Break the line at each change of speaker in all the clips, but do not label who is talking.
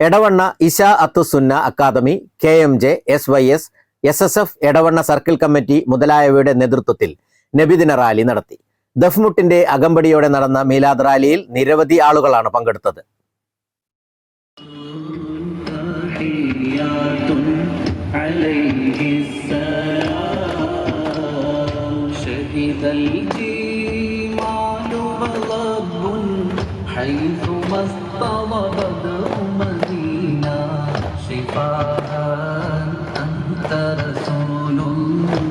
Edavanna Ishaathussunna academy K M J S Y S S S F Edavanna circle committee മുതലായവയുടെ നേതൃത്വത്തിൽ നബിദിന rally നടത്തി ദഫ്മുട്ടിന്റെ അകമ്പടിയോടെ നടന്ന മീലാദ് റാലിയിൽ നിരവധി ആളുകളാണ് പങ്കെടുത്തത്
تحيات عليه السلام شهد الجمال وضب حيث ما اصطبى بدر مدينة شفاها أنت رسول الله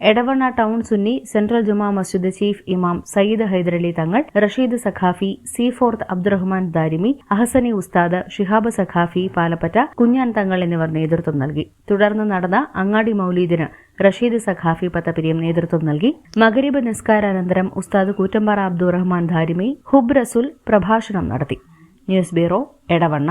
Edavanna town Sunni central Juma Masjid chief ഇമാം സയ്യിദ് ഹൈദരലി തങ്ങൾ റഷീദ് സഖാഫി സി ഫോർത്ത് അബ്ദുറഹ്മാൻ ദാരിമി അഹസനി ഉസ്താദ് ഷിഹാബ് സഖാഫി പാലപ്പറ്റ കുഞ്ഞാൻ തങ്ങൾ എന്നിവർ നേതൃത്വം നൽകി. തുടർന്ന് നടന്ന അങ്ങാടി മൌലീദിന് റഷീദ് സഖാഫി പത്തപിരിയം നേതൃത്വം നൽകി. മകരീബ് നിസ്കാരാനന്തരം ഉസ്താദ് കൂറ്റമ്പാറ അബ്ദുറഹ്മാൻ ധാരിമി ഹുബ് റസുൽ പ്രഭാഷണം നടത്തി. News bureau Edavanna.